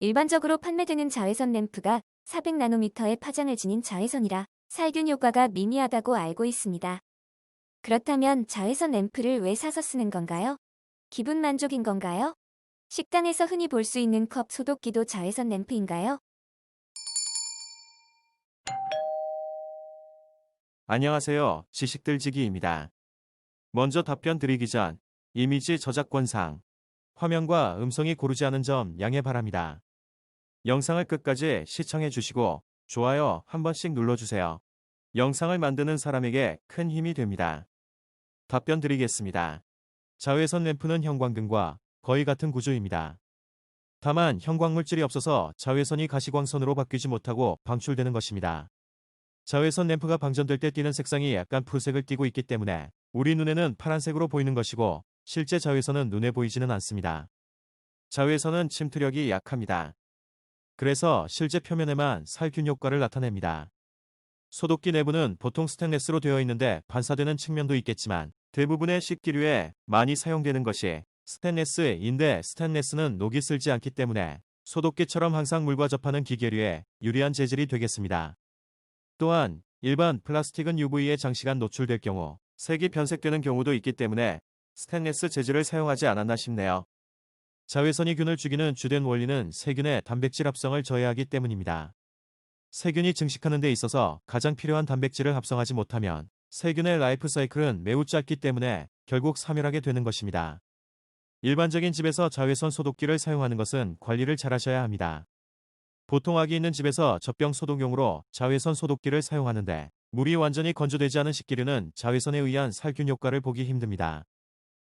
일반적으로 판매되는 자외선 램프가 400나노미터의 파장을 지닌 자외선이라 살균 효과가 미미하다고 알고 있습니다. 그렇다면 자외선 램프를 왜 사서 쓰는 건가요? 기분 만족인 건가요? 식당에서 흔히 볼 수 있는 컵 소독기도 자외선 램프인가요? 안녕하세요. 지식들지기입니다. 먼저 답변 드리기 전 이미지 저작권상 화면과 음성이 고르지 않은 점 양해 바랍니다. 영상을 끝까지 시청해 주시고 좋아요 한 번씩 눌러주세요. 영상을 만드는 사람에게 큰 힘이 됩니다. 답변 드리겠습니다. 자외선 램프는 형광등과 거의 같은 구조입니다. 다만 형광물질이 없어서 자외선이 가시광선으로 바뀌지 못하고 방출되는 것입니다. 자외선 램프가 방전될 때 띄는 색상이 약간 푸르색을 띠고 있기 때문에 우리 눈에는 파란색으로 보이는 것이고 실제 자외선은 눈에 보이지는 않습니다. 자외선은 침투력이 약합니다. 그래서 실제 표면에만 살균 효과를 나타냅니다. 소독기 내부는 보통 스테인레스로 되어 있는데 반사되는 측면도 있겠지만 대부분의 식기류에 많이 사용되는 것이 스테인레스인데 스테인레스는 녹이 슬지 않기 때문에 소독기처럼 항상 물과 접하는 기계류에 유리한 재질이 되겠습니다. 또한 일반 플라스틱은 UV에 장시간 노출될 경우 색이 변색되는 경우도 있기 때문에 스테인레스 재질을 사용하지 않았나 싶네요. 자외선이 균을 죽이는 주된 원리는 세균의 단백질 합성을 저해하기 때문입니다. 세균이 증식하는 데 있어서 가장 필요한 단백질을 합성하지 못하면 세균의 라이프 사이클은 매우 짧기 때문에 결국 사멸하게 되는 것입니다. 일반적인 집에서 자외선 소독기를 사용하는 것은 관리를 잘 하셔야 합니다. 보통 아기 있는 집에서 젖병 소독용으로 자외선 소독기를 사용하는데 물이 완전히 건조되지 않은 식기류는 자외선에 의한 살균 효과를 보기 힘듭니다.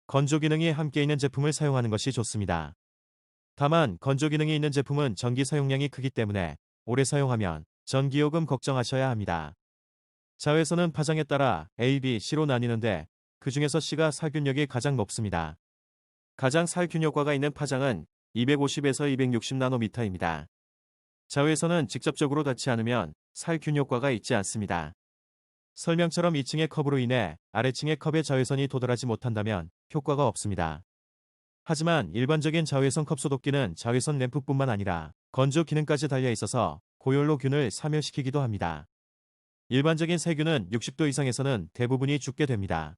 건조 기능이 함께 있는 제품을 사용하는 것이 좋습니다. 다만 건조 기능이 있는 제품은 전기 사용량이 크기 때문에 오래 사용하면 전기요금 걱정하셔야 합니다. 자외선은 파장에 따라 A, B, C로 나뉘는데 그 중에서 C가 살균력이 가장 높습니다. 가장 살균 효과가 있는 파장은 250에서 260 나노미터입니다. 자외선은 직접적으로 닿지 않으면 살균 효과가 있지 않습니다. 설명처럼 2층의 컵으로 인해 아래층의 컵에 자외선이 도달하지 못한다면 효과가 없습니다. 하지만 일반적인 자외선 컵 소독기는 자외선 램프뿐만 아니라 건조 기능까지 달려 있어서 고열로 균을 사멸시키기도 합니다. 일반적인 세균은 60도 이상에서는 대부분이 죽게 됩니다.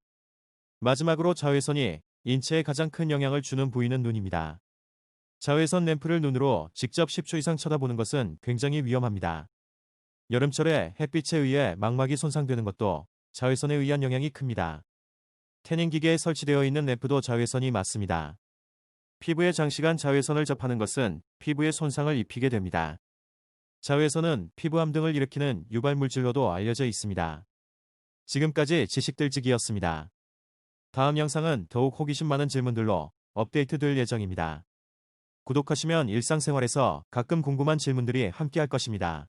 마지막으로 자외선이 인체에 가장 큰 영향을 주는 부위는 눈입니다. 자외선 램프를 눈으로 직접 10초 이상 쳐다보는 것은 굉장히 위험합니다. 여름철에 햇빛에 의해 망막이 손상되는 것도 자외선에 의한 영향이 큽니다. 태닝 기계에 설치되어 있는 램프도 자외선이 맞습니다. 피부에 장시간 자외선을 접하는 것은 피부에 손상을 입히게 됩니다. 자외선은 피부암 등을 일으키는 유발물질로도 알려져 있습니다. 지금까지 지식들지기였습니다. 다음 영상은 더욱 호기심 많은 질문들로 업데이트 될 예정입니다. 구독하시면 일상생활에서 가끔 궁금한 질문들이 함께할 것입니다.